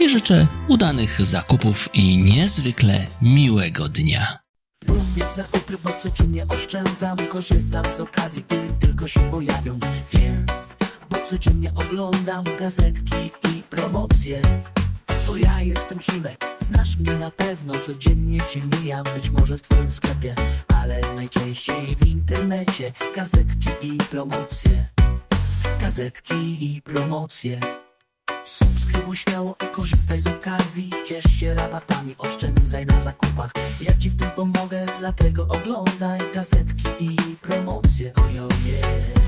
i życzę udanych zakupów i niezwykle miłego dnia. Lubię zakupy, bo codziennie oszczędzam Korzystam z okazji, gdy tylko się pojawią. Wiem, bo codziennie oglądam gazetki i promocje. To ja jestem Himek, znasz mnie na pewno Codziennie cię mijam, być może w twoim sklepie Ale najczęściej w internecie. Gazetki i promocje. Gazetki i promocje Subskrybuj śmiało i korzystaj z okazji. Ciesz się rabatami, oszczędzaj na zakupach. Ja ci w tym pomogę, dlatego oglądaj gazetki i promocje. Gazetki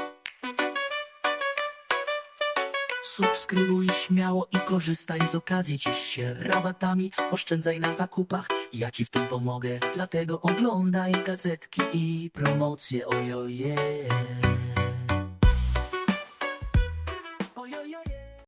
Subskrybuj śmiało i korzystaj z okazji. Ciesz się rabatami, oszczędzaj na zakupach. Ja ci w tym pomogę, dlatego oglądaj gazetki i promocje. Ojoje